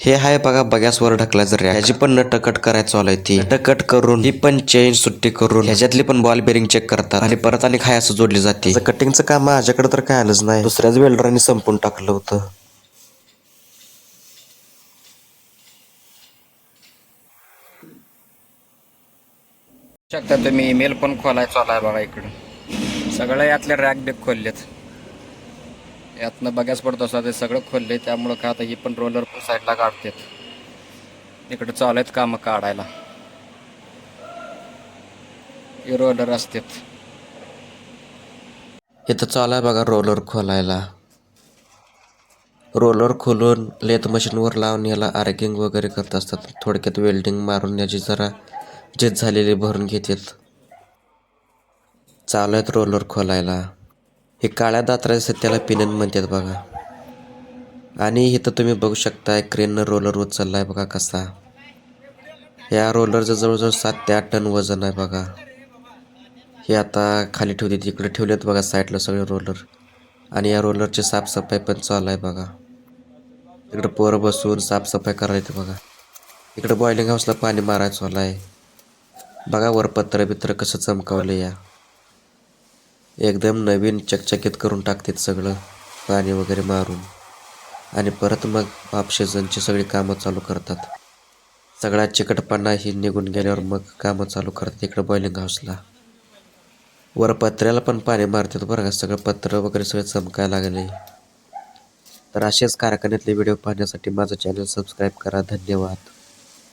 हे आहे बघा बग्यासवर ढकलायचं रॅक ह्याची पण नट कट करायचं चालू आहे ती. नट कट करून. ही पण चेन सुट्टी करून. ह्याच्यातली पण बॉल बेरिंग चेक करतात. आणि परत आणि खाय असं जोडली जाते. कटिंगचं काम माझ्याकडे तर काय आलंच नाही. दुसऱ्याच वेल्डरांनी संपून टाकलं होतं. शकता तुम्ही ईमेल पण खोलायचा आलाय बघा इकडं. सगळं यातले रॅक बिग खोललेत. यातनं बघायच पडत असतात ते सगळं खोलले त्यामुळं का आता ही पण रोलर साईडला काढतात इकडं चालू आहेत कामं काढायला. हे रोलर असतात. इथं चालू आहे बघा रोलर खोलायला. रोलर खोलून लेथ मशीनवर लावून याला आर्गिंग वगैरे करत असतात. थोडक्यात वेल्डिंग मारून याची जरा झीज झालेली भरून घेतात. चालू आहेत रोलर खोलायला. हे काळ्या दात्राच्या त्याला पिनन म्हणतात बघा. आणि इथं तुम्ही बघू शकता क्रेननं रोलर उचललाय बघा कसा. या रोलरचं जवळजवळ सात ते आठ टन वजन आहे बघा. हे आता खाली ठेवते तिकडे ठेवलेत बघा साईडला सगळे रोलर आणि या रोलरची साफसफाई पण चालू आहे बघा. इकडं पोरं बसून साफसफाई करायचं बघा. इकडं बॉइलिंग हाऊसला पाणी मारायचं आहे. बघा वर पत्र बित्र कसं चमकावलं या. एकदम नवीन चकचकीत करून टाकतात सगळं पाणी वगैरे मारून. आणि परत मग ऑप्शेजनची सगळी कामं चालू करतात. सगळा चिकटपणा ही निघून गेल्यावर मग कामं चालू करतात इकडं बॉइलिंग हाऊसला वर पत्र्याला पण पाणी मारतात बरं का सगळं पत्र वगैरे सगळं चमकायला लागले. तर असेच कारखान्यातले व्हिडिओ पाहण्यासाठी माझं चॅनल सबस्क्राईब करा. धन्यवाद.